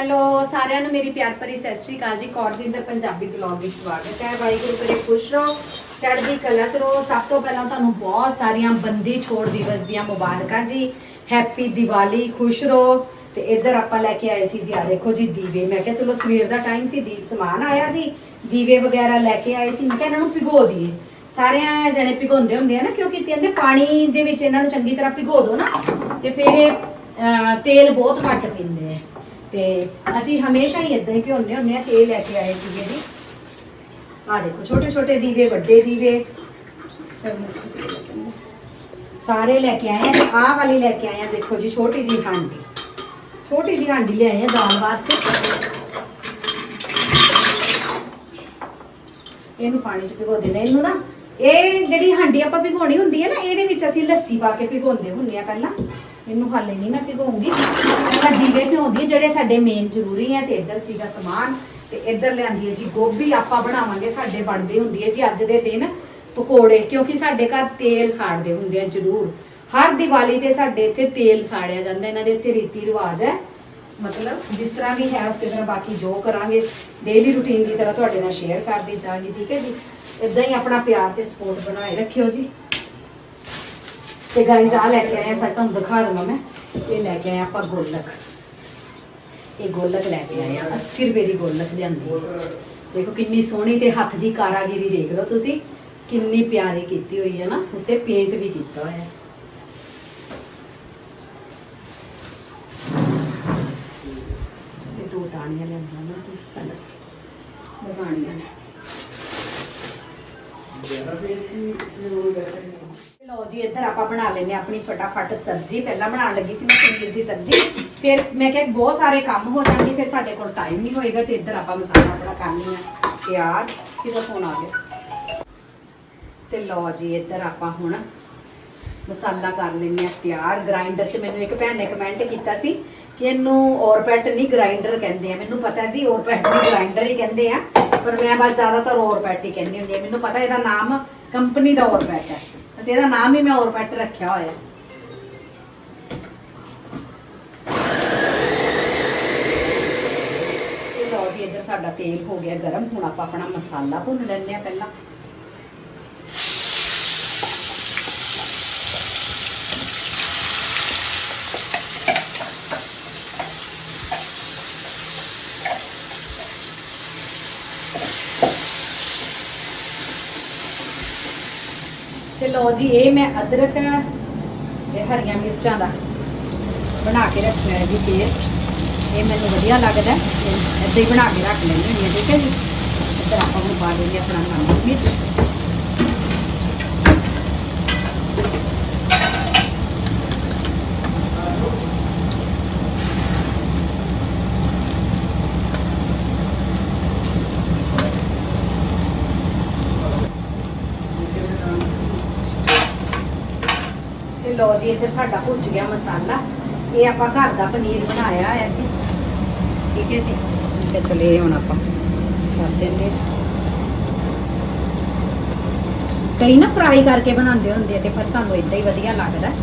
Hello ਸਾਰਿਆਂ ਨੂੰ ਮੇਰੀ ਪਿਆਰ ਭਰੀ ਸਤਿ ਸ੍ਰੀ ਅਕਾਲ ਜੀ। ਕੌਰਜਿੰਦਰ ਪੰਜਾਬੀ ਬਲੌਗ ਵਿੱਚ ਸਵਾਗਤ ਹੈ। ਵਾਹਿਗੁਰੂ ਕਰੇ ਖੁਸ਼ ਰਹੋ ਚੜ੍ਹਦੀ ਕਲਾ ਚ ਰਹੋ। ਸਭ ਤੋਂ ਪਹਿਲਾਂ ਤੁਹਾਨੂੰ ਬਹੁਤ ਸਾਰੀਆਂ ਬੰਦੀ ਛੋੜ ਦਿਵਸ ਦੀਆਂ ਮੁਬਾਰਕਾਂ ਜੀ। ਹੈਪੀ ਦੀਵਾਲੀ ਖੁਸ਼ ਰਹੋ। ਤੇ ਇੱਧਰ ਆਪਾਂ ਲੈ ਕੇ ਆਏ ਸੀ ਜੀ ਆ ਦੇਖੋ ਜੀ ਦੀਵੇ। ਮੈਂ ਕਿਹਾ ਚਲੋ ਸਵੇਰ ਦਾ ਟਾਈਮ ਸੀ ਦੀਪ ਸਮਾਨ ਆਇਆ ਸੀ। ਦੀਵੇ ਵਗੈਰਾ ਲੈ ਕੇ ਆਏ ਸੀ। ਮੈਂ ਕਿਹਾ ਇਹਨਾਂ ਨੂੰ ਭਿਗੋ ਦਈਏ। ਸਾਰਿਆਂ ਜਣੇ ਭਿਗੋਂਦੇ ਹੁੰਦੇ ਆ ਨਾ ਕਿਉਂਕਿ ਕਹਿੰਦੇ ਪਾਣੀ ਦੇ ਵਿੱਚ ਇਹਨਾਂ ਨੂੰ ਚੰਗੀ ਤਰ੍ਹਾਂ ਭਿਗੋ ਦਿਓ ਨਾ। ਤੇ ਫਿਰ ਇਹ ਅਹ, ਤੇਲ ਬਹੁਤ ਘੱਟ ਪੀਂਦੇ ਆ। ਤੇ ਅਸੀਂ ਹਮੇਸ਼ਾ ਹੀ ਇਦਾਂ ਹੀ ਭਿਉਂਦੇ ਹੁੰਦੇ ਆ, ਤੇਲ ਲੈ ਕੇ ਆਏ ਸੀਗੇ ਜੀ। ਆ ਦੇਖੋ ਛੋਟੇ ਛੋਟੇ ਦੀਵੇ, ਵੱਡੇ ਦੀਵੇ। ਸਾਰੇ ਲੈ ਕੇ ਆਏ ਆ ਆਹ ਵਾਲੀ ਲੈ ਕੇ ਆਏ ਆ, ਦੇਖੋ ਜੀ, ਛੋਟੀ ਜੀ ਹਾਂਡੀ। ਛੋਟੀ ਜੀ ਹਾਂਡੀ ਲੈ ਆਏ ਆ ਦਾਲ ਵਾਸਤੇ। ਇਹਨੂੰ ਪਾਣੀ ਚ ਭਿਗੋ ਦੇਣਾ ਇਹਨੂੰ ਨਾ, ਇਹ ਜਿਹੜੀ ਹਾਂਡੀ ਆਪਾਂ ਭਿਗੋਣੀ ਹੁੰਦੀ ਹੈ ਨਾ, ਇਹਦੇ ਵਿੱਚ ਅਸੀਂ ਲੱਸੀ ਪਾ ਕੇ ਭਿਗੋਂਦੇ ਹੁੰਦੇ ਆ ਪਹਿਲਾਂ। ਇਹਨੂੰ ਹਾਲੇ ਨਹੀਂ ਮੈਂ ਭਿਗਾਉਂਗੀ ਪਹਿਲਾਂ ਦੀਵੇ ਭਿਉਂਦੀ ਜਿਹੜੇ ਸਾਡੇ ਮੇਨ ਜ਼ਰੂਰੀ ਹੈ ਤੇ ਇੱਧਰ ਸੀਗਾ ਸਮਾਨ, ਤੇ ਇੱਧਰ ਲਿਆਂਦੀ ਹੈ ਜੀ ਗੋਭੀ। ਆਪਾਂ ਬਣਾਵਾਂਗੇ, ਸਾਡੇ ਬਣਦੇ ਹੁੰਦੀ ਹੈ ਜੀ ਅੱਜ ਦੇ ਦਿਨ ਪਕੌੜੇ, ਕਿਉਂਕਿ ਸਾਡੇ ਘਰ ਤੇਲ ਸਾੜਦੇ ਹੁੰਦੇ ਆ ਜ਼ਰੂਰ। ਹਰ ਦੀਵਾਲੀ ਤੇ ਸਾਡੇ ਇੱਥੇ ਤੇਲ ਸਾੜਿਆ ਜਾਂਦਾ, ਇਹਨਾਂ ਦੇ ਇੱਥੇ ਰੀਤੀ ਰਿਵਾਜ ਹੈ। ਮਤਲਬ ਜਿਸ ਤਰ੍ਹਾਂ ਵੀ ਹੈ, ਉਸੇ ਤਰ੍ਹਾਂ ਬਾਕੀ ਜੋ ਕਰਾਂਗੇ ਡੇਲੀ ਰੁਟੀਨ ਦੀ ਤਰ੍ਹਾਂ ਤੁਹਾਡੇ ਨਾਲ ਸ਼ੇਅਰ ਕਰਦੀ ਜਾਵਾਂਗੀ, ਠੀਕ ਹੈ ਜੀ? ਇਦਾਂ ਹੀ ਆਪਣਾ ਪਿਆਰ ਤੇ ਸਪੋਰਟ ਬਣਾਏ ਰੱਖਿਓ ਜੀ। ਤੇ ਗਾਇਜ਼ ਆ ਲੈ ਕੇ ਆਏ ਸੱਚ ਤੁਹਾਨੂੰ ਦਿਖਾ ਦਵਾਂ ਮੈਂ। ਇਹ ਲੈ ਕੇ ਆਏ ਆਪਾਂ ਗੋਲਕ। ਇਹ ਗੋਲਕ ਲੈ ਕੇ ਆਏ ਆ 80 ਰੁਪਏ ਦੀ ਗੋਲਕ ਲਿਆਂਦੀ ਹੈ। ਦੇਖੋ ਕਿੰਨੀ ਸੋਹਣੀ ਤੇ ਹੱਥ ਦੀ ਕਾਰਾਗਿਰੀ ਦੇਖ ਲਓ ਤੁਸੀਂ। ਕਿੰਨੀ ਪਿਆਰੀ ਕੀਤੀ ਹੋਈ ਹੈ ਨਾ, ਉੱਤੇ ਪੇਂਟ ਵੀ ਕੀਤਾ ਹੋਇਆ ਇਹ ਦੋ ਟਾਣੀਆਂ ਲੈਣੀਆਂ ਨਾ ਤੇ ਪਹਿਲਾਂ ਲਗਾਣੀਆਂ ਨੇ। ਲਓ ਜੀ, ਇੱਧਰ ਆਪਾਂ ਬਣਾ ਲੈਨੇ ਆਪਣੀ ਫਟਾਫਟ ਸਬਜ਼ੀ। ਪਹਿਲਾਂ ਬਣਾਉਣ ਲੱਗੀ ਸੀ ਮੈਂ ਪਨੀਰ ਦੀ ਸਬਜ਼ੀ। ਫਿਰ ਮੈਂ ਕਿਹਾ ਬਹੁਤ ਸਾਰੇ ਕੰਮ ਹੋ ਜਾਣਗੇ, ਫਿਰ ਸਾਡੇ ਕੋਲ ਟਾਈਮ ਨਹੀਂ ਹੋਏਗਾ ਤੇ ਇੱਧਰ ਆਪਾਂ ਮਸਾਲਾ ਆਪਣਾ ਕਰਨੀ ਆ ਪਿਆਜ਼, ਕਿਹਦਾ ਫੋਨ ਆ ਗਿਆ? ਤੇ ਲਓ ਜੀ, ਇੱਧਰ ਆਪਾਂ ਹੁਣ ਮਸਾਲਾ ਕਰ ਲੈਨੇ ਆ ਤਿਆਰ ਗ੍ਰਾਈਂਡਰ 'ਚ ਮੈਨੂੰ ਇੱਕ ਭੈਣ ਨੇ ਕਮੈਂਟ ਕੀਤਾ ਸੀ ਕਿ ਇਹਨੂੰ ਔਰਪੈਟ ਨਹੀਂ ਗ੍ਰਾਈਂਡਰ ਕਹਿੰਦੇ ਆ। ਮੈਨੂੰ ਪਤਾ ਜੀ ਔਰਪੈਟ ਨਹੀਂ ਗ੍ਰਾਈਂਡਰ ਹੀ ਕਹਿੰਦੇ ਆ। ਪਰ ਮੈਂ ਬਸ ਜ਼ਿਆਦਾਤਰ ਔਰਪੈਟ ਹੀ ਕਹਿੰਦੀ ਹੁੰਦੀ ਆ ਮੈਨੂੰ ਪਤਾ ਇਹਦਾ ਨਾਮ ਕੰਪਨੀ ਦਾ ਔਰਪੈਟ ਹੈ। ਅਸੀਂ ਇਹਦਾ ਨਾਮ ਹੀ ਮੈਂ ਹੋਰ ਪੈਟ ਰੱਖਿਆ ਹੋਇਆ ਤੇ ਲਓ ਜੀ, ਇੱਧਰ ਸਾਡਾ ਤੇਲ ਹੋ ਗਿਆ ਗਰਮ। ਹੁਣ ਆਪਾਂ ਆਪਣਾ ਮਸਾਲਾ ਭੁੰਨ ਲੈਂਦੇ ਆ ਪਹਿਲਾਂ। ਲਓ ਜੀ, ਇਹ ਮੈਂ ਅਦਰਕ ਤੇ ਹਰੀਆਂ ਮਿਰਚਾਂ ਦਾ ਬਣਾ ਕੇ ਰੱਖਿਆ ਹੈ ਜੀ ਪੇਸਟ। ਇਹ ਮੈਨੂੰ ਵਧੀਆ ਲੱਗਦਾ ਇੱਦਾਂ ਹੀ ਬਣਾ ਕੇ ਰੱਖ ਲੈਂਦੀ ਹੁੰਦੀ ਹਾਂ, ਠੀਕ ਹੈ ਜੀ? ਇੱਧਰ ਆਪਾਂ ਨੂੰ ਪਾ ਦੇਂਗੇ ਆਪਣਾ ਨਮਕ ਮਿਰਚ ਤੇ ਲਓ ਜੀ, ਇੱਧਰ ਸਾਡਾ ਭੁੱਜ ਗਿਆ ਮਸਾਲਾ। ਇਹ ਆਪਾਂ ਘਰ ਦਾ ਪਨੀਰ ਬਣਾਇਆ ਹੋਇਆ ਸੀ। ਠੀਕ ਹੈ ਜੀ? ਤੇ ਇਹ ਹੁਣ ਆਪਾਂ ਕਰ ਦਿੰਦੇ ਕਈ ਨਾ ਫਰਾਈ ਕਰਕੇ ਬਣਾਉਂਦੇ ਹੁੰਦੇ ਤੇ ਪਰ ਸਾਨੂੰ ਇਦਾਂ ਹੀ ਵਧੀਆ ਲੱਗਦਾ ਹੈ।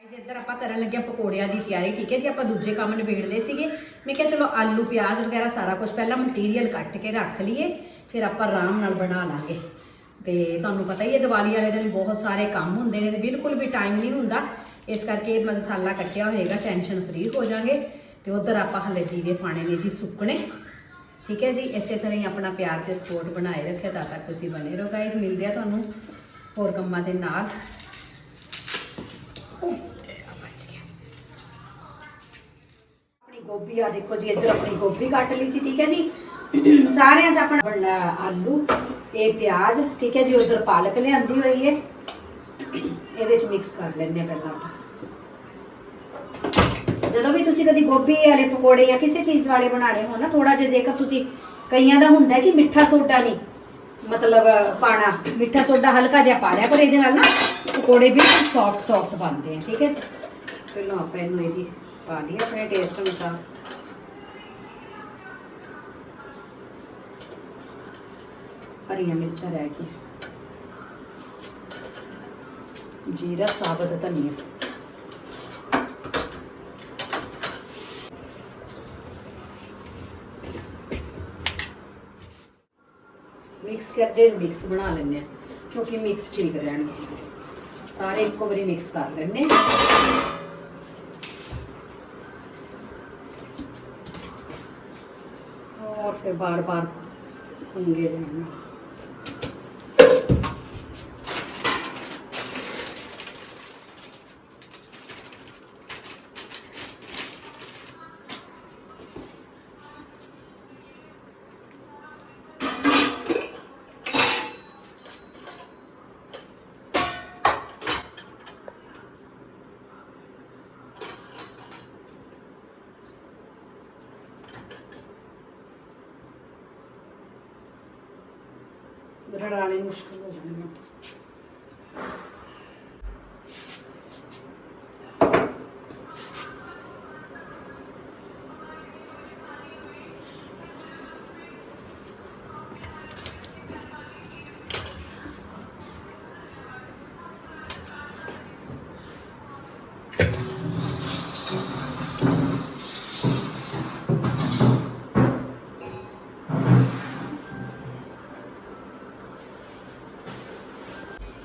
guys, ਇੱਧਰ ਆਪਾਂ ਕਰਨ ਲੱਗਿਆ ਪਕੌੜਿਆਂ ਦੀ ਤਿਆਰੀ ਠੀਕ ਹੈ ਜੀ, ਆਪਾਂ ਦੂਜੇ ਕੰਮ ਨਿਬੇੜ ਲਏ ਸੀਗੇ। ਮੈਂ ਕਿਹਾ ਚਲੋ ਆਲੂ, ਪਿਆਜ਼ ਵਗੈਰਾ ਸਾਰਾ ਕੁਝ ਪਹਿਲਾਂ ਮਟੀਰੀਅਲ ਕੱਟ ਕੇ ਰੱਖ ਲਈਏ, ਫਿਰ ਆਪਾਂ ਆਰਾਮ ਨਾਲ ਬਣਾ ਲਾਂਗੇ। ਤੇ ਤੁਹਾਨੂੰ ਪਤਾ ਹੀ ਹੈ, ਦੀਵਾਲੀ ਵਾਲੇ ਦਿਨ ਬਹੁਤ ਸਾਰੇ ਕੰਮ ਹੁੰਦੇ ਨੇ ਤੇ ਬਿਲਕੁਲ ਵੀ ਟਾਈਮ ਨਹੀਂ ਹੁੰਦਾ। ਇਸ ਕਰਕੇ ਮਸਾਲਾ ਕੱਟਿਆ ਹੋਏਗਾ ਟੈਨਸ਼ਨ ਫ੍ਰੀ ਹੋ ਜਾਾਂਗੇ। ਤੇ ਉਧਰ ਆਪਾਂ ਹਲੇ ਜੀਵੇ ਪਾਣੇ ਨੇ ਜੀ ਸੁੱਕਣੇ। ਠੀਕ ਹੈ ਜੀ, ਇਸੇ ਤਰ੍ਹਾਂ ਹੀ ਆਪਣਾ ਪਿਆਰ ਤੇ ਸਪੋਰਟ ਬਣਾਏ ਰੱਖਿਆ ਤਾਂ ਤੱਕ ਤੁਸੀਂ ਬਣੇ ਰਹੋ। ਗਾਇਜ਼ ਮਿਲਦੇ ਆ ਤੁਹਾਨੂੰ ਹੋਰ ਕੰਮਾਂ ਦੇ ਨਾਲ ਉਹ ਤੇਰਾ ਬਚ ਗਿਆ ਆਪਣੀ ਗੋਭੀ ਆ ਦੇਖੋ ਜੀ, ਇੱਧਰ ਆਪਣੀ ਗੋਭੀ ਕੱਟ ਲਈ ਸੀ, ਠੀਕ ਹੈ ਜੀ? ਸਾਰਿਆਂ 'ਚ ਆਪਣਾ ਬਣਨਾ ਆਲੂ ਤੇ ਪਿਆਜ਼, ਠੀਕ ਹੈ ਜੀ, ਉਧਰ ਪਾਲਕ ਲਿਆਂਦੀ ਹੋਈ ਹੈ। ਇਹਦੇ 'ਚ ਮਿਕਸ ਕਰ ਲੈਂਦੇ ਆ ਪਹਿਲਾਂ ਆਪਾਂ। ਜਦੋਂ ਵੀ ਤੁਸੀਂ ਕਦੀ ਗੋਭੀ ਵਾਲੇ ਪਕੌੜੇ ਜਾਂ ਕਿਸੇ ਚੀਜ਼ ਵਾਲੇ ਬਣਾਣੇ ਹੋਣ ਨਾ ਥੋੜਾ ਜਿਹਾ ਜੇਕਰ ਤੁਸੀਂ ਕਈਆਂ ਦਾ ਹੁੰਦਾ ਹੈ ਕਿ ਮਿੱਠਾ ਸੋਡਾ ਨਹੀਂ, ਮਤਲਬ ਪਾਣਾ, ਮਿੱਠਾ ਸੋਡਾ ਹਲਕਾ ਜਿਹਾ ਪਾ ਲਿਆ ਪਰ ਇਹਦੇ ਨਾਲ ਨਾ ਪਕੌੜੇ ਵੀ ਸੌਫਟ ਸੌਫਟ ਬਣਦੇ ਆ, ਠੀਕ ਹੈ ਜੀ? ਪਹਿਲਾਂ ਆਪਾਂ ਇਹਨੂੰ ਇਹਦੀ ਪਾ ਲਈ ਆਪਣੇ ਟੇਸਟ ਅਨੁਸਾਰ। ਹਰੀਆਂ ਮਿਰਚਾਂ ਰਹਿ ਗਈ ਜੀਰਾ, ਸਾਬਤ ਧਨੀਆ। ਮਿਕਸ ਕਰਦੇ ਮਿਕਸ ਬਣਾ ਲੈਂਦੇ ਆ ਕਿਉਂਕਿ ਮਿਕਸ ਠੀਕ ਰਹਿਣਗੇ। ਸਾਰੇ ਇੱਕੋ ਵਾਰੀ ਮਿਕਸ ਕਰ ਲੈਂਦੇ ਫਿਰ ਬਾਰ-ਬਾਰ ਪੰਗੇ ਲੈਣਾ generálnym uškodnosť.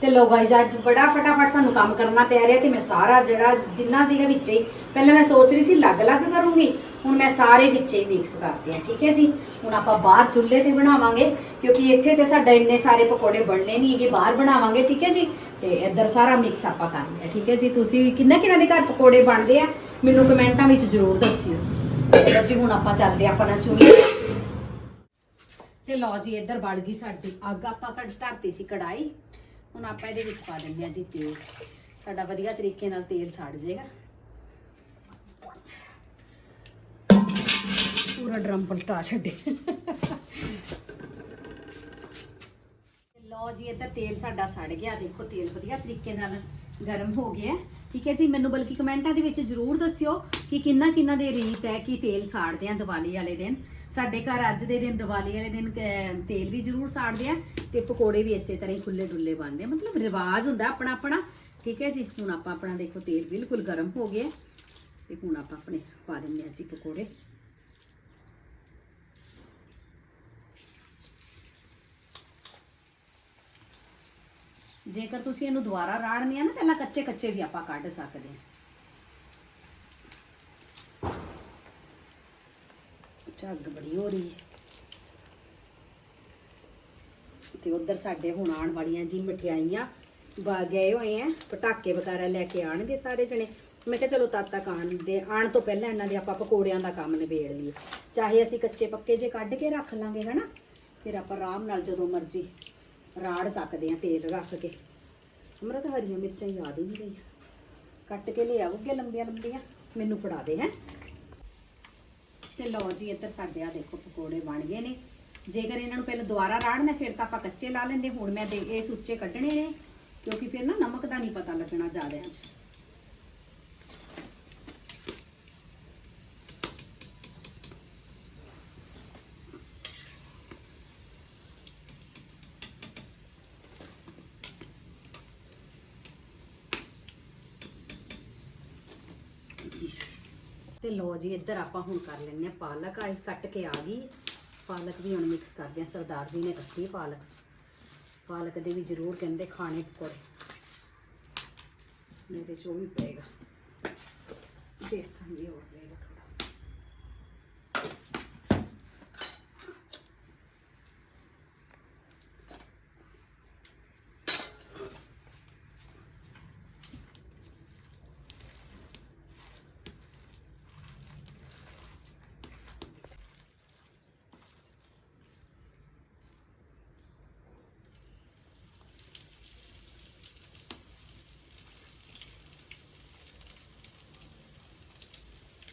ਤੇ ਲੋ ਗਾਇਜ਼ ਅੱਜ ਬੜਾ ਫਟਾਫਟ ਸਾਨੂੰ ਕੰਮ ਕਰਨਾ ਪੈ ਰਿਹਾ ਤੇ ਮੈਂ ਸਾਰਾ ਜਿਹੜਾ ਜਿੰਨਾ ਸੀਗਾ ਵਿੱਚੇ ਹੀ, ਪਹਿਲਾਂ ਮੈਂ ਸੋਚ ਰਹੀ ਸੀ ਅਲੱਗ-ਅਲੱਗ ਕਰੂੰਗੀ, ਹੁਣ ਮੈਂ ਸਾਰੇ ਵਿੱਚੇ ਮਿਕਸ ਕਰਤੇ ਆ, ਠੀਕ ਹੈ ਜੀ? ਹੁਣ ਆਪਾਂ ਬਾਹਰ ਚੁੱਲ੍ਹੇ ਤੇ ਬਣਾਵਾਂਗੇ, ਕਿਉਂਕਿ ਇੱਥੇ ਤੇ ਸਾਡਾ ਇੰਨੇ ਸਾਰੇ ਪਕੌੜੇ ਬਣਨੇ ਨਹੀਂ ਹੈਗੇ, ਬਾਹਰ ਬਣਾਵਾਂਗੇ, ਠੀਕ ਹੈ ਜੀ? ਤੇ ਇੱਧਰ ਸਾਰਾ ਮਿਕਸ ਆਪਾਂ ਕਰ ਲਿਆ, ਠੀਕ ਹੈ ਜੀ? ਤੁਸੀਂ ਕਿੰਨਾ ਕਿੰਨਾ ਦੇ ਘਰ ਪਕੌੜੇ ਬਣਦੇ ਆ, ਮੈਨੂੰ ਕਮੈਂਟਾਂ ਵਿੱਚ ਜ਼ਰੂਰ ਦੱਸਿਓ। ਚਲੋ ਜੀ, ਹੁਣ ਆਪਾਂ ਚੱਲਦੇ ਆ ਆਪਣਾ ਚੁੱਲ੍ਹੇ ਤੇ। ਲਓ ਜੀ, ਇੱਧਰ ਵੜ ਗਈ ਸਾਡੀ ਅੱਗ, ਆਪਾਂ ਕੱਢ ਧਰਤੀ ਸੀ ਕੜਾਈ ਹੁਣ ਆਪਾਂ ਇਹਦੇ ਵਿੱਚ ਪਾ ਦਿੰਦੇ ਆ ਜੀ ਤੇਲ। ਸਾਡਾ ਵਧੀਆ ਤਰੀਕੇ ਨਾਲ ਤੇਲ ਸੜ ਜਾਏਗਾ। ਪੂਰਾ ਡਰਮ ਪਲਟਾ ਛੱਡੇ। ਲਓ ਜੀ, ਇੱਧਰ ਤੇਲ ਸਾਡਾ ਸੜ ਗਿਆ। ਦੇਖੋ, ਤੇਲ ਵਧੀਆ ਤਰੀਕੇ ਨਾਲ ਗਰਮ ਹੋ ਗਿਆ। ਠੀਕ ਹੈ ਜੀ, ਮੈਨੂੰ ਬਲਕਿ ਕਮੈਂਟਾਂ ਦੇ ਵਿੱਚ ਜ਼ਰੂਰ ਦੱਸਿਓ ਕਿ ਕਿੰਨਾ ਕਿੰਨਾ ਦੇ ਰੀਤ ਹੈ ਕਿ ਤੇਲ ਸਾੜਦੇ ਆ ਦੀਵਾਲੀ ਵਾਲੇ ਦਿਨ। ਸਾਡੇ ਘਰ ਅੱਜ ਦੇ ਦਿਨ ਦੀਵਾਲੀ ਵਾਲੇ ਦਿਨ ਅਹ, ਤੇਲ ਵੀ ਜ਼ਰੂਰ ਸਾੜਦੇ ਆ ਤੇ ਪਕੌੜੇ ਵੀ ਇਸੇ ਤਰ੍ਹਾਂ ਹੀ ਖੁੱਲੇ ਡੁੱਲੇ ਬਣਦੇ ਆ। ਮਤਲਬ ਰਿਵਾਜ ਹੁੰਦਾ ਆਪਣਾ ਆਪਣਾ ਠੀਕ ਹੈ ਜੀ? ਹੁਣ ਆਪਾਂ ਆਪਣਾ ਦੇਖੋ ਤੇਲ ਬਿਲਕੁਲ ਗਰਮ ਹੋ ਗਿਆ। ਤੇ ਹੁਣ ਆਪਾਂ ਆਪਣੇ ਪਾ ਦਿੰਦੇ ਆ ਜੀ ਪਕੌੜੇ। ਜੇਕਰ ਤੁਸੀਂ ਇਹਨੂੰ ਦੁਬਾਰਾ ਰਾੜਨੀ ਆ ਨਾ ਪਹਿਲਾਂ ਕੱਚੇ ਕੱਚੇ ਵੀ ਆਪਾਂ ਕੱਢ ਸਕਦੇ ਹਾਂ। ਝੱਗ ਬੜੀ ਹੋ ਰਹੀ। ਹੈ ਤੇ ਉਧਰ ਸਾਡੇ ਹੁਣ ਆਉਣ ਵਾਲੀਆਂ ਜੀ ਮਠਿਆਈਆਂ ਬਾ ਗਏ ਹੋਏ ਆ, ਪਟਾਕੇ ਵਗੈਰਾ ਲੈ ਕੇ ਆਣਗੇ ਸਾਰੇ ਜਣੇ। ਮੈਂ ਕਿਹਾ ਚਲੋ ਤਦ ਤੱਕ ਆਣ ਦੇ ਆਣ ਤੋਂ ਪਹਿਲਾਂ ਇਹਨਾਂ ਦੇ ਆਪਾਂ ਪਕੌੜਿਆਂ ਦਾ ਕੰਮ ਨਿਬੇੜ ਲਈਏ। ਚਾਹੇ ਅਸੀਂ ਕੱਚੇ ਪੱਕੇ ਜੇ ਕੱਢ ਕੇ ਰੱਖ ਲਾਂਗੇ, ਹਨਾ? ਫਿਰ ਆਪਾਂ ਆਰਾਮ ਨਾਲ ਜਦੋਂ ਮਰਜ਼ੀ ਰਾੜ ਸਕਦੇ ਆ ਤੇਲ ਰੱਖ ਕੇ। ਅਮਰਤ, ਹਰੀਆਂ ਮਿਰਚਾਂ ਯਾਦ ਹੀ ਨਹੀਂ ਰਹੀਆਂ। ਕੱਟ ਕੇ ਲਿਆਓਗੇ ਲੰਬੀਆਂ ਲੰਬੀਆਂ ਮੈਨੂੰ ਫੜਾ ਦੇ, ਹੈ? ਤੇ ਲਓ ਜੀ, ਇੱਧਰ ਸਾਡੇ ਆ ਦੇਖੋ ਪਕੌੜੇ ਬਣ ਗਏ ਨੇ। ਜੇਕਰ ਇਹਨਾਂ ਨੂੰ ਪਹਿਲਾਂ ਦੁਬਾਰਾ ਰਾੜਨਾ ਫਿਰ ਤਾਂ ਆਪਾਂ ਕੱਚੇ ਲਾ ਲੈਂਦੇ। ਹੁਣ ਮੈਂ ਦੇ ਇਹ ਸੁੱਚੇ ਕੱਢਣੇ ਨੇ, ਕਿਉਂਕਿ ਫਿਰ ਨਾ ਨਮਕ ਦਾ ਨਹੀਂ ਪਤਾ ਲੱਗਣਾ ਜ਼ਿਆਦਾ 'ਚ। ਤੇ ਲੋ ਜੀ, ਇੱਧਰ ਆਪਾਂ ਹੁਣ ਕਰ ਲੈਂਦੇ ਆ ਪਾਲਕ। ਆਈ ਕੱਟ ਕੇ ਆ ਗਈ। ਪਾਲਕ ਵੀ ਹੁਣ ਮਿਕਸ ਕਰਦੇ ਆ ਸਰਦਾਰ ਜੀ ਨੇ ਕੱਟੀ ਪਾਲਕ। ਪਾਲਕ ਦੇ ਵੀ ਜ਼ਰੂਰ ਕਹਿੰਦੇ ਖਾਣੇ ਪਕੌੜੇ। ਮੇਰੇ ਚੋਂ ਵੀ ਪਏਗਾ। ਬੇਸਨ ਵੀ ਹੋਰ ਪਏਗਾ ਥੋੜਾ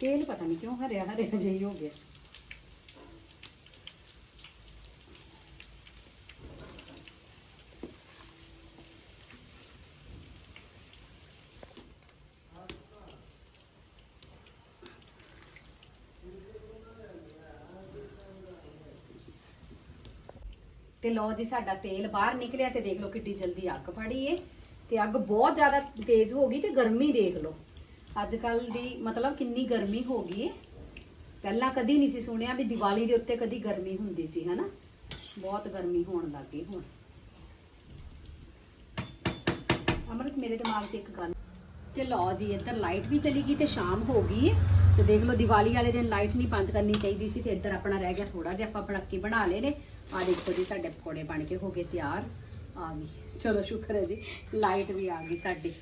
ਤੇਲ ਪਤਾ ਨਹੀਂ ਕਿਉਂ ਹਰਿਆ ਹਰਿਆ ਜਿਹੀ ਹੋ ਗਿਆ। ਤੇ ਲਓ ਜੀ, ਸਾਡਾ ਤੇਲ ਬਾਹਰ ਨਿਕਲਿਆ ਤੇ ਦੇਖ ਲਓ ਕਿੱਡੀ ਜਲਦੀ ਅੱਗ ਫੜੀ ਏ। ਤੇ ਅੱਗ ਬਹੁਤ ਜ਼ਿਆਦਾ ਤੇਜ਼ ਹੋ ਗਈ ਤੇ ਗਰਮੀ ਦੇਖ ਲਓ। ਅੱਜ ਕੱਲ ਦੀ ਮਤਲਬ ਕਿੰਨੀ ਗਰਮੀ ਹੋ ਗਈ ਹੈ ਪਹਿਲਾਂ ਕਦੀ ਨਹੀਂ ਸੀ ਸੁਣਿਆ ਵੀ ਦੀਵਾਲੀ ਦੇ ਉੱਤੇ ਕਦੀ ਗਰਮੀ ਹੁੰਦੀ ਸੀ, ਹਨਾ? ਬਹੁਤ ਗਰਮੀ ਹੋਣ ਲੱਗ ਗਈ ਹੁਣ। ਅਮਰਤ, ਮੇਰੇ ਦਿਮਾਗ 'ਚ ਇੱਕ ਗੱਲ ਤੇ ਲਓ ਜੀ, ਇੱਧਰ ਲਾਈਟ ਵੀ ਚਲੀ ਗਈ ਤੇ ਸ਼ਾਮ ਹੋ ਗਈ ਹੈ ਤੇ ਦੇਖ ਲਓ, ਦੀਵਾਲੀ ਵਾਲੇ ਦਿਨ ਲਾਈਟ ਨਹੀਂ ਬੰਦ ਕਰਨੀ ਚਾਹੀਦੀ ਸੀ ਤੇ ਇੱਧਰ ਆਪਣਾ ਰਹਿ ਗਿਆ ਥੋੜਾ ਜਿਹਾ, ਆਪਾਂ ਬੜੱਕੇ ਬਣਾ ਲਏ ਨੇ। ਆ ਦੇਖੋ ਜੀ, ਸਾਡੇ ਪਕੌੜੇ ਬਣ ਕੇ ਹੋ ਗਏ ਤਿਆਰ। ਆ ਗਈ। ਚਲੋ, ਸ਼ੁਕਰ ਹੈ ਜੀ, ਲਾਈਟ ਵੀ ਆ ਗਈ ਸਾਡੀ।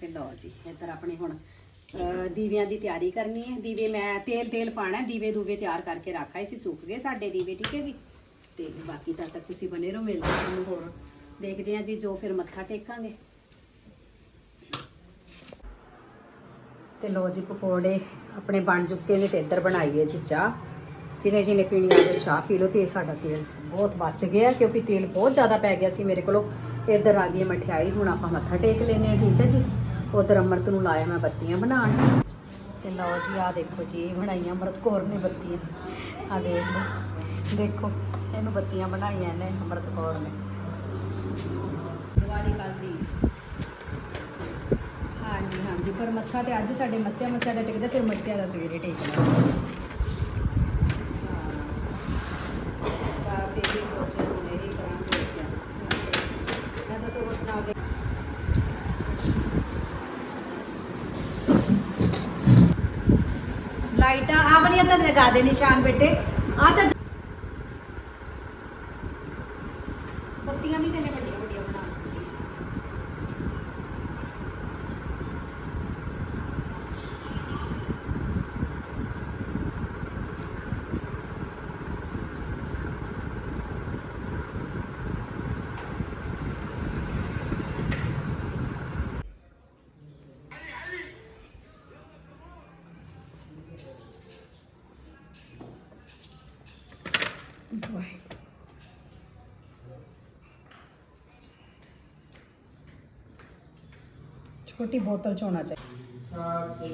ਤੇ ਲਓ ਜੀ ਇੱਧਰ ਆਪਣੇ ਹੁਣ ਅਹ, ਦੀਵਿਆਂ ਦੀ ਤਿਆਰੀ ਕਰਨੀ ਹੈ। ਦੀਵੇ ਮੈਂ ਤੇਲ ਤੇਲ ਪਾਣਾ ਦੀਵੇ ਦੂਵੇ ਤਿਆਰ ਕਰਕੇ ਰੱਖ ਆਏ ਸੀ ਸੁੱਕ ਗਏ ਸਾਡੇ ਦੀਵੇ ਠੀਕ ਹੈ ਜੀ? ਤੇ ਬਾਕੀ ਤਦ ਤੱਕ ਤੁਸੀਂ ਬਨੇ ਰਹੋ ਮਿਲਦੇ ਹਾਂ ਤੁਹਾਨੂੰ ਹੋਰ। ਦੇਖਦੇ ਹਾਂ ਜੀ ਜੋ ਫਿਰ ਮੱਥਾ ਟੇਕਾਂਗੇ। ਤੇ ਲੋ ਜੀ ਪਕੌੜੇ ਆਪਣੇ ਬਣ ਚੁੱਕੇ ਨੇ ਤੇ ਇੱਧਰ ਬਣਾਈਏ ਜੀ ਚਾਹ। ਜਿਹਨੇ ਜਿਹਨੇ ਪੀਣੀ ਆ ਜੋ ਚਾਹ ਪੀ ਲਓ ਤੇ ਇਹ ਸਾਡਾ ਤੇਲ ਬਹੁਤ ਬਚ ਗਿਆ ਕਿਉਂਕਿ ਤੇਲ ਬਹੁਤ ਜ਼ਿਆਦਾ ਪੈ ਗਿਆ ਸੀ ਮੇਰੇ ਕੋਲੋਂ। ਇੱਧਰ ਆ ਗਈ ਹੈ ਮਠਿਆਈ ਹੁਣ ਆਪਾਂ ਮੱਥਾ ਟੇਕ ਲੈਨੇ ਆ ਠੀਕ ਹੈ ਜੀ? ਉਧਰ ਅੰਮ੍ਰਿਤ ਨੂੰ ਲਾਇਆ ਮੈਂ ਬੱਤੀਆਂ ਬਣਾਉਣ। ਤੇ ਲਓ ਜੀ ਆ ਦੇਖੋ ਜੀ, ਇਹ ਬਣਾਈਆਂ ਅੰਮ੍ਰਿਤ ਕੌਰ ਨੇ ਬੱਤੀਆਂ। ਆ ਦੇਖ ਲਓ, ਦੇਖੋ, ਇਹਨੂੰ ਬੱਤੀਆਂ ਬਣਾਈਆਂ ਨੇ ਅੰਮ੍ਰਿਤ ਕੌਰ ਨੇ। ਦੀਵਾਲੀ ਕੱਲ ਦੀ। ਹਾਂਜੀ ਹਾਂਜੀ, ਪਰ ਮੱਥਾ ਤੇ ਅੱਜ ਸਾਡੇ ਮੱਸਿਆ ਮੱਸਿਆ ਦਾ ਟਿਕਦਾ, ਫਿਰ ਮੱਸਿਆ ਦਾ ਸਵੇਰੇ ਟੇਕਣਾ ਹਾਂ ਬਸ ਇਹ ਹੀ ਸੋਚਿਆ ਹੁਣ ਇਹ ਹੀ ਕਰਾਂਗੇ ਕਿਆ ਮੈਂ ਤਾਂ ਸਗੋਂ ਨਾ ਗਈ ਲਾਈਟਾਂ ਆ ਵਾਲੀਆਂ ਤਾਂ ਲਗਾ ਦੇ ਨਿਸ਼ਾਨ ਬੇਟੇ। ਆ ਤਾਂ ਬੱਤੀਆਂ ਵੀ ਤੇਨੇ ਵੱਡੀਆਂ ਵੱਡੀਆਂ ਬਣਾ ਦਿੱਤੀਆਂ ਛੋਟੀ ਬੋਤਲ ਚ ਹੋਣਾ ਚਾਹੀਦਾ। ਤੇ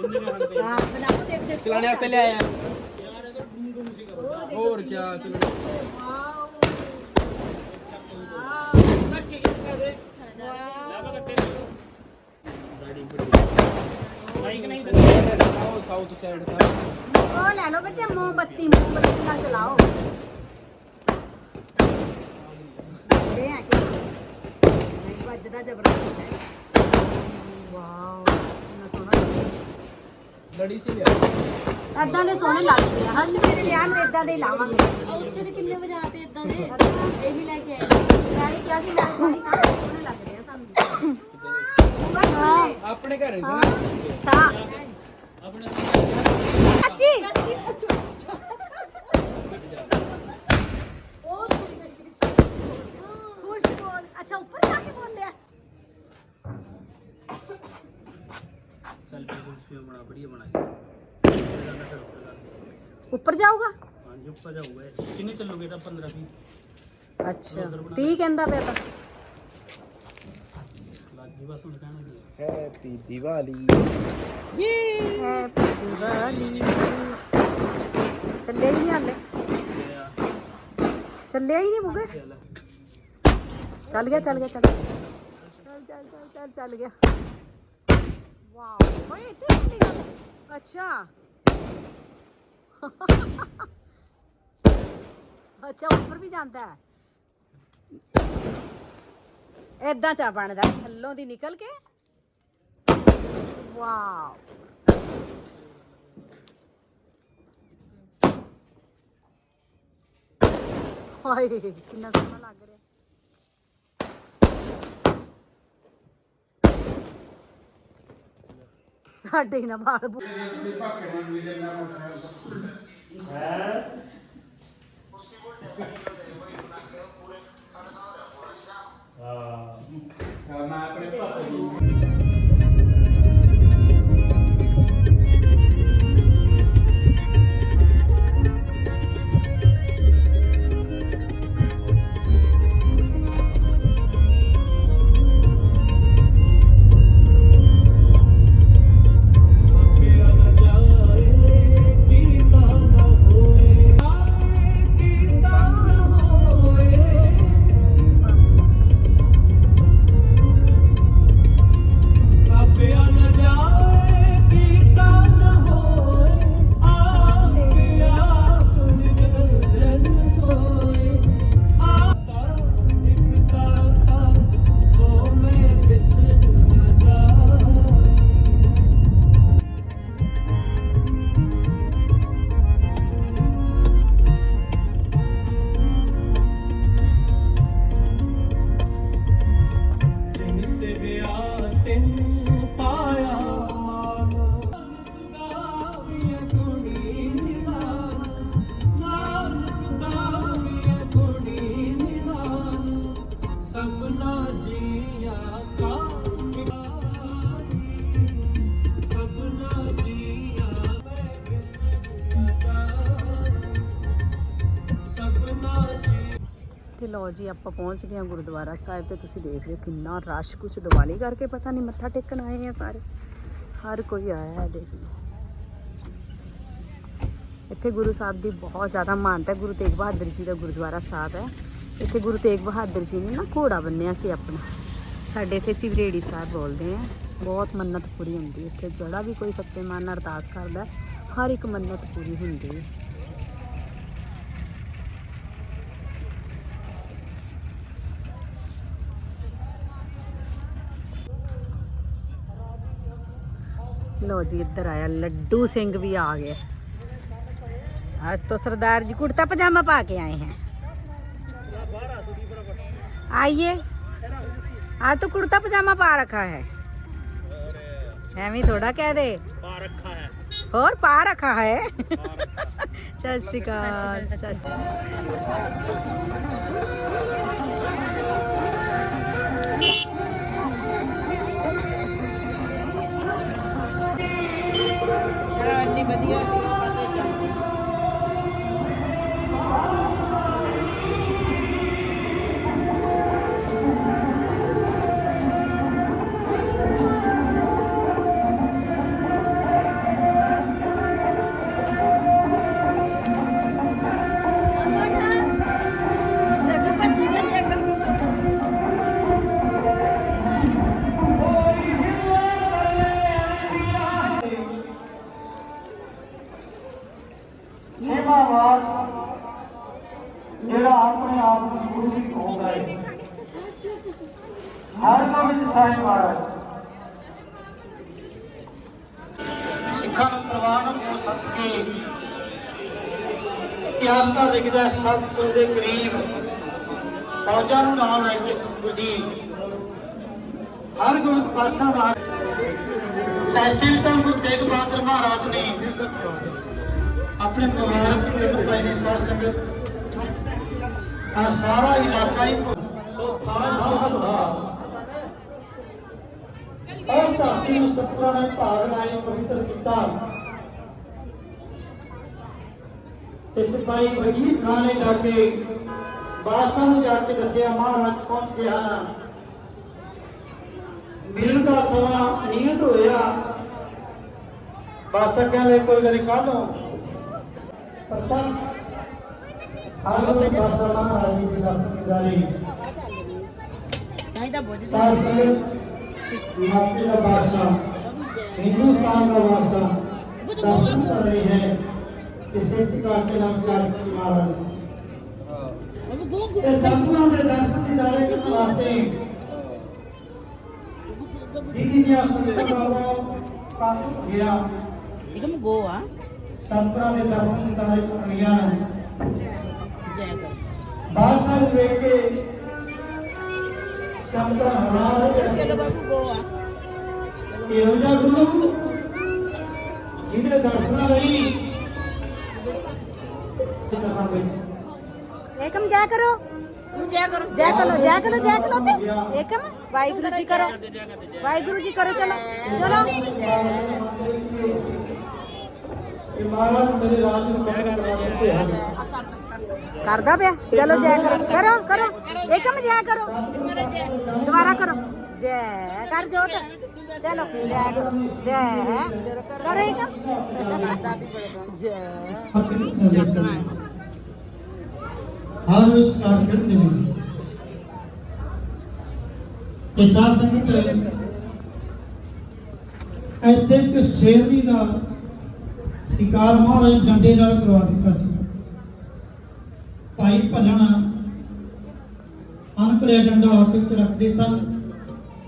ਹਾਂ ਬਣਾਓ ਦੇਖ ਦੇਖ ਚਲਾਣੇ ਵਾਸਤੇ ਲਿਆਇਆ ਹੋਰ ਕੀ ਚਲੋ। ਮਾਈਕ ਨਹੀਂ ਦਿੰਦੇ ਸਾਊਥ ਸਾਈਡ ਸਰ ਉਹ ਲੈ ਲਓ ਬੱਚੇ ਮੋਮਬੱਤੀ ਮੋਮਬੱਤੀ ਨਾਲ ਚਲਾਓ। ਇਹ ਆ ਕਿ ਨਹੀਂ ਵੱਜਦਾ ਜ਼ਬਰਦਸਤ ਹੈ। ਵਾਓ। ਲੜੀ ਸੀ ਲਿਆ। ਐਦਾਂ ਦੇ ਸੋਹਣੇ ਲੱਗਦੇ ਆ। ਹਰ ਜਿਹੜੇ ਵਿਆਹ ਨੂੰ ਐਦਾਂ ਦੇ ਹੀ ਲਾਵਾਂਗੇ। ਉੱਥੇ ਦੇ ਕਿੰਨੇ ਵਜਾਤੇ ਇਦਾਂ ਦੇ? ਇਹ ਵੀ ਲੈ ਕੇ ਆਏ। ਮੈਂ ਹੀ ਕਿਹਾ ਸੀ ਮੈਂ ਕਿਹਾ ਤਾਂ ਸੋਹਣੇ ਲੱਗ ਰਹੇ ਆ ਸਾਨੂੰ। ਹਾਂ। ਆਪਣੇ ਘਰੇ ਸੀ ਨਾ? ਤਾਂ ਆਪਣੇ ਅੱਜੀ ਖੁਸ਼ ਬੋਲ। ਅੱਛਾ ਉੱਪਰ ਜਾ ਕੇ ਬੋਲ ਲਿਆ ਸੈਲਫੀ ਸੁਲਫੀ ਬਣਾ ਬੜੀਆ ਬਣਾਈ ਉੱਪਰ ਜਾਊਗਾ ਹਾਂਜੀ ਉੱਪਰ ਜਾਊਗਾ ਇਹ। ਕਿੰਨੇ ਚੱਲੋਗੇ ਤਾਂ 15 20 ਅੱਛਾ 30 ਕਹਿੰਦਾ ਪਿਆ ਤਾਂ ਲੱਗੀ ਬਸ ਹੁਣ ਕਹਿਣਾ ਕੀ ਹੈਪੀ ਦੀਵਾਲੀ ਹੈਪੀ ਦੀਵਾਲੀ ਚੱਲਿਆ ਹੀ ਨਹੀਂ ਹਾਲੇ ਚੱਲਿਆ ਹੀ ਨਹੀਂ ਬੁਗੇ ਚੱਲ ਗਿਆ ਚੱਲ ਗਿਆ ਚੱਲ ਗਿਆ। ਚੱਲ ਚੱਲ ਚੱਲ ਚੱਲ ਚੱਲ ਗਿਆ ਵਾਓ ਓਏ ਇੱਥੇ ਕਿੰਨੀ ਗੱਲ ਅੱਛਾ ਅੱਛਾ ਉੱਪਰ ਵੀ ਜਾਂਦਾ ਹੈ ਏਦਾਂ ਚਾ ਬਣਦਾ, ਥੱਲੋਂ ਦੀ ਨਿਕਲ ਕੇ। ਵਾਓ ਹਾਏ, ਕਿੰਨਾ ਸੋਹਣਾ ਲੱਗ ਰਿਹਾ। ਸਾਡੇ ਹੀ ਨਾ ਵਾਲ ਸਭਨਾ ਜੀਆ ਕਾ ਪਿਆਰੀ ਸਭਨਾ ਜੀਆ ਮੈਂ ਵਿਸਰਦਾ ਸਭਨਾ ਜੀ ਤੇ ਲੋ ਜੀ, ਆਪਾਂ ਪਹੁੰਚ ਗਏ ਹਾਂ ਗੁਰਦੁਆਰਾ ਸਾਹਿਬ ਤੇ ਤੁਸੀਂ ਦੇਖ ਰਹੇ ਹੋ ਕਿੰਨਾ ਰਸ਼, ਕੁਛ ਦੀਵਾਲੀ ਕਰਕੇ ਪਤਾ ਨਹੀਂ ਮੱਥਾ ਟੇਕਣ ਆਏ ਆ ਸਾਰੇ। ਹਰ ਕੋਈ ਆਇਆ ਹੈ, ਦੇਖ ਲਓ। ਇੱਥੇ ਗੁਰੂ ਸਾਹਿਬ ਦੀ ਬਹੁਤ ਜ਼ਿਆਦਾ ਮਾਨਤਾ ਗੁਰੂ ਤੇਗ ਬਹਾਦਰ ਜੀ ਦਾ ਗੁਰਦੁਆਰਾ ਸਾਹਿਬ ਹੈ। ਇੱਥੇ ਗੁਰੂ ਤੇਗ ਬਹਾਦਰ ਜੀ ਨੇ ਨਾ ਘੋੜਾ ਬੰਨਿਆ ਸੀ ਆਪਣਾ। ਸਾਡੇ ਇੱਥੇ ਚਿਵਰੇੜੀ ਸਾਹਿਬ ਬੋਲਦੇ ਆ। ਬਹੁਤ ਮੰਨਤ ਪੂਰੀ ਹੁੰਦੀ ਹੈ ਇੱਥੇ। ਜਿਹੜਾ ਵੀ ਕੋਈ ਸੱਚੇ ਮਨ ਨਾਲ ਅਰਦਾਸ ਕਰਦਾ, ਹਰ ਇੱਕ ਮੰਨਤ ਪੂਰੀ ਹੁੰਦੀ ਹੈ। ਲੋ ਜੀ, ਇੱਧਰ ਆਇਆ। ਲੱਡੂ ਸਿੰਘ ਵੀ ਆ ਗਿਆ। ਅੱਜ ਤੋਂ ਸਰਦਾਰ ਜੀ ਕੁੜਤਾ ਪਜਾਮਾ ਪਾ ਕੇ ਆਏ ਹਨ आइए आज तो कुर्ता पजामा पा रखा है ਐਵੇਂ ਥੋੜਾ ਕਹਿ ਦੇ ਪਾ ਰੱਖਾ ਹੈ ਹੋਰ ਪਾ ਰੱਖਾ ਹੈ ਸਤਿ ਸ਼੍ਰੀ ਅਕਾਲ ਸਤਿ ਸ਼੍ਰੀ ਇੰਨੀ ਵਧੀਆ ਆਪਣੇ ਮੁਬਾਰਕ ਚਿੰਨ ਪਏ ਨੇ ਸਾਧ ਸੰਗਤ। ਆ ਸਾਰਾ ਇਲਾਕਾ ਹੀ ਸੋ ਸਾਰਾ ਦਾ ਉਸ ਧਰਤੀ ਨੂੰ ਸਤਿਗੁਰਾਂ ਨੇ ਭਾਗ ਲਾਈ ਪਵਿੱਤਰ ਕੀਤਾ। ਤੇ ਸਿਪਾਹੀ ਵਜੀਰ ਖਾਨ ਨੇ ਜਾ ਕੇ ਬਾਦਸ਼ਾਹ ਨੂੰ ਜਾ ਕੇ ਦੱਸਿਆ ਮਹਾਰਾਜ ਪਹੁੰਚ ਗਿਆ ਮਿਲਣ ਦਾ ਸਮਾਂ ਨਿਯਤ ਹੋਇਆ। ਬਾਦਸ਼ਾਹ ਕਹਿੰਦੇ ਕੋਈ ਗੱਲ ਕਾਹਦੋਂ ਪਤਾ ਹਾਲੋ ਬਾਦਸ਼ਾਹ ਮਹਾਰਾਜ ਜੀ ਦੀ ਦਸਤਕਾਰੀ ਨਹੀਂ ਤਾਂ ਬੁੱਝ ਸਾਧ ਸੰਗਤ ਮਾਤੇ ਦਾ ਬਾਦਸ਼ਾਹ ਹਿੰਦੁਸਤਾਨ ਦਾ ਬਾਦਸ਼ਾਹ ਦਰਸ਼ਨ ਕਰ ਰਹੀ ਹੈ ਕਿ ਸੱਚ ਕਰਕੇ ਨਮਸਕਾਰ ਮਹਾਰਾਜ ਇਹ ਸੰਤਾਂ ਦੇ ਦਰਸ਼ਨ ਦਿਦਾਰੇ ਕਰਨ ਵਾਸਤੇ ਦੀਦੀ ਦੀਆਂ ਸੰਗਤਾਂ ਨੂੰ ਕਾਫੀ ਗਿਆ ਇਕਮ ਗੋ ਆ ਸੰਤਾਂ ਦੇ ਦਰਸ਼ਨ ਦਿਦਾਰੇ ਕਰਨੀਆਂ ਜੈ ਕਰ ਬਾਦਸ਼ਾਹ ਨੂੰ ਵੇਖ ਕੇ ਸੰਤਾਂ ਹਰਾਨ ਹੋ ਚਲੋ ਗਏ ਬਾਬੂ ਗੋ ਆ ਇਹੋ ਜਿਹਾ ਗੁਰੂ ਜਿਹਦੇ ਦਰਸ਼ਨਾਂ ਲਈ एकम जय करो ਜੈ ਕਰੋ जय करो जय करो जय करो ते एकम वाहिगुरु जी करो वाहिगुरु जी करो चलो चलो कर दा पे चलो जय करो। करो करो। एक जय करो। दोबारा करो। जय कर जो तो चलो जय करो। जय करो एक। जय। संगत शेरवी का ਸ਼ਿਕਾਰ ਮਹਾਰਾਜ ਡੰਡੇ ਨਾਲ ਕਰਵਾ ਦਿੱਤਾ ਸੀ। ਭਾਈ ਭਲਣ ਅਨਪੜਿਆ ਡੰਡਾ ਹੱਥ ਵਿੱਚ ਰੱਖਦੇ ਸਨ।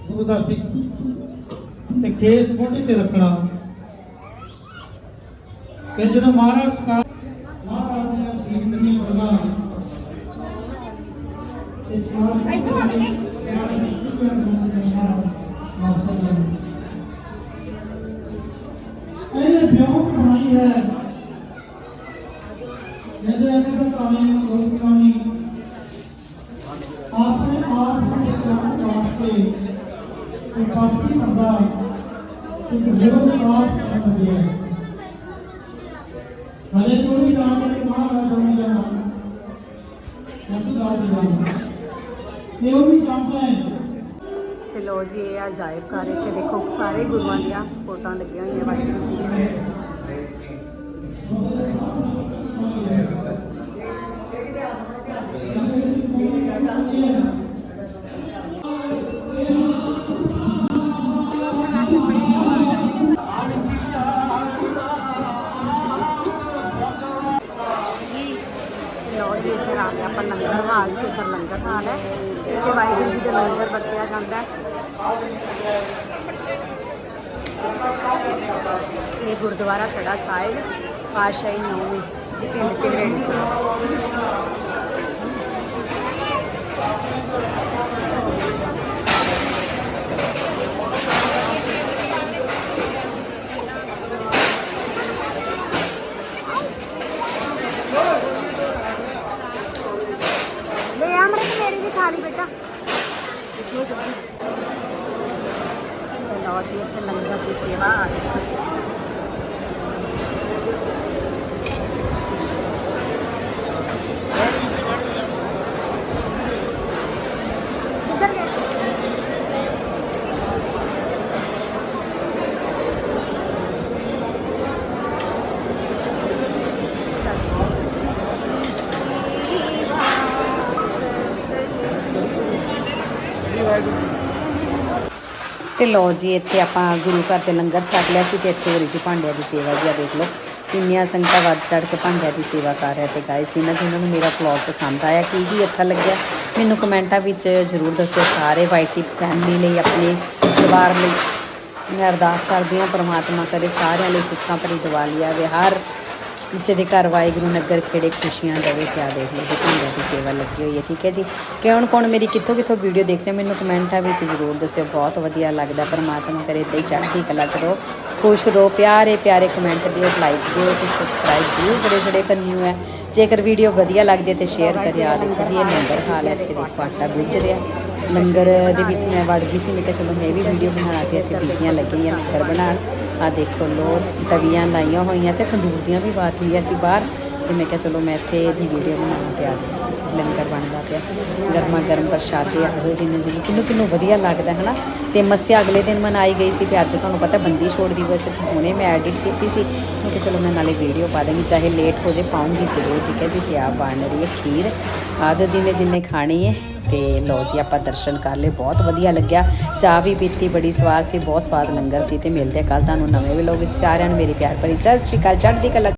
ਗੁਰੂ ਦਾ ਸਿੱਖ ਤੇ ਕੇਸ ਮੋਢੇ ਤੇ ਰੱਖਣਾ। ਕਿ ਜਦੋਂ ਮਹਾਰਾਜ ਦੀਆਂ ਸ਼ਹੀਦੀਆਂ ਵਰਗਾ ਇਸ ਇਹਨੇ ਬਿਆਹ ਬਣਾਈ ਹੈ ਜਿਹਦੇ ਅੰਦਰ ਕਾਣੀ ਆਪਣੇ ਆਪ ਨੂੰ ਇਸਲਾਮ ਵਾਸਤੇ ਤੇ ਬਾਕੀ ਬੰਦਾ ਇੱਕ ਜ਼ਰੂਰ ਆਪ ਹੁੰਦੀ ਹੈ। ਹਲੇ ਕੋਈ ਜਾਣ ਕੇ ਮਹਾਰਾਜ ਹੋਣੇ ਜਾਣਾ ਸਤਿਕਾਰ ਦੀ ਗੱਲ ਇਹ ਉਹ ਵੀ ਚਾਹੁੰਦਾ ਹੈ। ਤੇ ਲੋ ਜੀ, ਇਹ ਅਜਾਇਬ ਘਰ ਇੱਥੇ ਦੇਖੋ, ਸਾਰੇ ਗੁਰੂਆਂ ਦੀਆਂ ਫੋਟੋਆਂ ਲੱਗੀਆਂ ਹੋਈਆਂ ਵਾਹਿਗੁਰੂ ਜੀ ਆ ਗਿਆ ਆਪਾਂ ਲੰਗਰ ਹਾਲ 'ਚ ਇੱਧਰ ਲੰਗਰ ਹਾਲ ਹੈ। ਇੱਥੇ ਵਾਹਿਗੁਰੂ ਜੀ ਦਾ ਲੰਗਰ ਵਰਤਿਆ ਜਾਂਦਾ ਹੈ। ਇਹ ਗੁਰਦੁਆਰਾ ਖੜਾ ਸਾਹਿਬ ਪਾਸ਼ਾਹੀ ਨੌਵੀਂ, ਜੀ ਪਿੰਡ ਚਿਗਰੇੜੀ ਸਾਹਿਬ। ਲਈ ਜੀ ਇੱਥੇ ਲੰਗਰ ਦੀ ਸੇਵਾ ਆ ਰਹੀ ਹੈ। ਜੀ ਤੇ ਲੋ ਜੀ, ਇੱਥੇ ਆਪਾਂ ਗੁਰੂ ਘਰ ਤੇ ਲੰਗਰ ਛਕ ਲਿਆ ਸੀ ਤੇ ਇੱਥੇ ਹੋ ਰਹੀ ਸੀ ਭਾਂਡਿਆਂ ਦੀ ਸੇਵਾ ਜੀ ਆ ਦੇਖ ਲਓ। ਕਿੰਨੀਆਂ ਸੰਗਤਾਂ ਵੱਧ ਚੜ ਕੇ ਭਾਂਡਿਆਂ ਦੀ ਸੇਵਾ ਕਰ ਰਿਹਾ ਤੇ ਗਾਇਸ ਇਹਨਾਂ ਜਿਹਨਾਂ ਨੂੰ ਮੇਰਾ ਵਲੌਗ ਪਸੰਦ ਆਇਆ, ਕੀ ਕੀ ਅੱਛਾ ਲੱਗਿਆ, ਮੈਨੂੰ ਕਮੈਂਟਾਂ ਵਿੱਚ ਜ਼ਰੂਰ ਦੱਸਿਓ ਸਾਰੇ ਵਾਈਟੀ ਫੈਮਿਲੀ ਲਈ, ਆਪਣੇ ਪਰਿਵਾਰ ਲਈ। ਮੈਂ ਅਰਦਾਸ ਕਰਦੀ ਹਾਂ ਪ੍ਰਮਾਤਮਾ ਕਰੇ ਸਾਰਿਆਂ ਲਈ ਸੁੱਖਾਂ ਭਰੀ ਦੀਵਾਲੀ ਆਵੇ, ਹਰ ਕਿਸੇ ਦੇ ਘਰ ਵਾਹਿਗੁਰੂ ਨਗਰ ਖੇੜੇ ਖੁਸ਼ੀਆਂ ਦੇਵੇ, ਕਿਆ ਦੇਖ ਲਓ ਜੀ ਭਾਂਡਿਆਂ ਦੀ ਸੇਵਾ ਲੱਗੀ ਹੋਈ ਹੈ, ਠੀਕ ਹੈ ਜੀ? ਕੌਣ ਕੌਣ ਮੇਰੀ ਕਿੱਥੋਂ ਕਿੱਥੋਂ ਵੀਡੀਓ ਦੇਖ ਰਹੇ, ਮੈਨੂੰ ਕਮੈਂਟਾਂ ਵਿੱਚ ਜ਼ਰੂਰ ਦੱਸਿਓ, ਬਹੁਤ ਵਧੀਆ ਲੱਗਦਾ, ਪਰਮਾਤਮਾ ਕਰੇ ਤੇ ਚੜ੍ਹਦੀ ਕਲਾ ਚ ਰਹੋ। ਖੁਸ਼ ਰਹੋ ਪਿਆਰੇ ਪਿਆਰੇ ਕਮੈਂਟ ਦਿਓ ਲਾਈਕ ਦਿਓ ਤੇ ਸਬਸਕ੍ਰਾਈਬ ਜ਼ਰੂਰ ਬੜੇ ਬੜੇ ਕਰਨੀ ਹੈ ਜੇਕਰ ਵੀਡੀਓ ਵਧੀਆ ਲੱਗਦੀ ਹੈ ਤੇ ਸ਼ੇਅਰ ਕਰਿਆ ਦੇਖੋ ਜੀ ਇਹ ਲੰਗਰ ਹਾਲ ਹੈ ਇੱਥੇ ਦੇਖੋ ਆਟਾ ਗੁੱਝ ਰਿਹਾ। ਲੰਗਰ ਦੇ ਵਿੱਚ ਮੈਂ ਵੜ ਗਈ ਸੀ ਮੈਂ ਕਿਹਾ ਚਲੋ ਮੈਂ ਵੀ ਵੀਡੀਓ ਬਣਾ ਤੇ ਇੱਥੇ ਬੀਬੀਆਂ ਲੱਗੀਆਂ ਲੰਗਰ ਬਣਾਉਣ। ਆ ਦੇਖੋ ਲੋ ਤਵੀਆਂ ਲਾਈਆਂ ਹੋਈਆਂ ਤੇ ਤੰਦੂਰ ਦੀਆਂ ਵੀ ਬਾਤ ਹੋਈ ਸੀ ਬਾਹਰ ਤੇ ਮੈਂ ਕਿਹਾ, ਚਲੋ ਮੈਂ ਇੱਥੇ ਦੀ ਵੀਡੀਓ ਬਣਾਉਣ ਤੇ ਆ ਗਈ ਲੰਗਰ ਬਣਦਾ ਪਿਆ। ਗਰਮਾ ਗਰਮ ਪ੍ਰਸ਼ਾਦੇ ਆ ਜੋ ਜਿੰਨੇ ਜਿਹਨੂੰ ਕਿੰਨੂੰ ਕਿੰਨੂੰ ਵਧੀਆ ਲੱਗਦਾ ਹੈ ਨਾ ਤੇ ਮੱਸਿਆ ਅਗਲੇ ਦਿਨ ਮਨਾਈ ਗਈ ਸੀ ਤੇ ਅੱਜ ਤੁਹਾਨੂੰ ਪਤਾ ਬੰਦੀ ਛੋੜ ਦਿਵਸ ਹੁਣੇ ਮੈਂ ਐਡਿਟ ਕੀਤੀ ਸੀ। ਮੈਂ ਕਿਹਾ, ਚਲੋ ਮੈਂ ਨਾਲੇ ਵੀਡੀਓ ਪਾ ਦਾਂਗੀ, ਚਾਹੇ ਲੇਟ ਹੋ ਜੇ ਪਾਉਂਗੀ ਜ਼ਰੂਰ। ਠੀਕ ਹੈ ਜੀ, ਤੇ ਆ ਬਣ ਰਹੀ ਹੈ ਖੀਰ। ਆ ਜੋ ਜਿੰਨੇ ਜਿੰਨੇ ਖਾਣੀ ਹੈ, ਤੇ ਲਓ ਜੀ, ਆਪਾਂ ਦਰਸ਼ਨ ਕਰ ਲਏ। ਬਹੁਤ ਵਧੀਆ ਲੱਗਿਆ। ਚਾਹ ਵੀ ਪੀਤੀ, ਬੜੀ ਸਵਾਦ ਸੀ, ਬਹੁਤ ਸਵਾਦ ਲੰਗਰ ਸੀ ਤੇ ਮਿਲਦੇ ਕੱਲ ਤੁਹਾਨੂੰ ਨਵੇਂ ਵਲੋਗ ਵਿੱਚ। ਸਾਰਿਆਂ ਨੂੰ ਮੇਰੀ ਪਿਆਰ ਭਰੀ ਸਤਿ ਸ਼੍ਰੀ ਅਕਾਲ। ਚੜ੍ਹਦੀ ਕਲਾ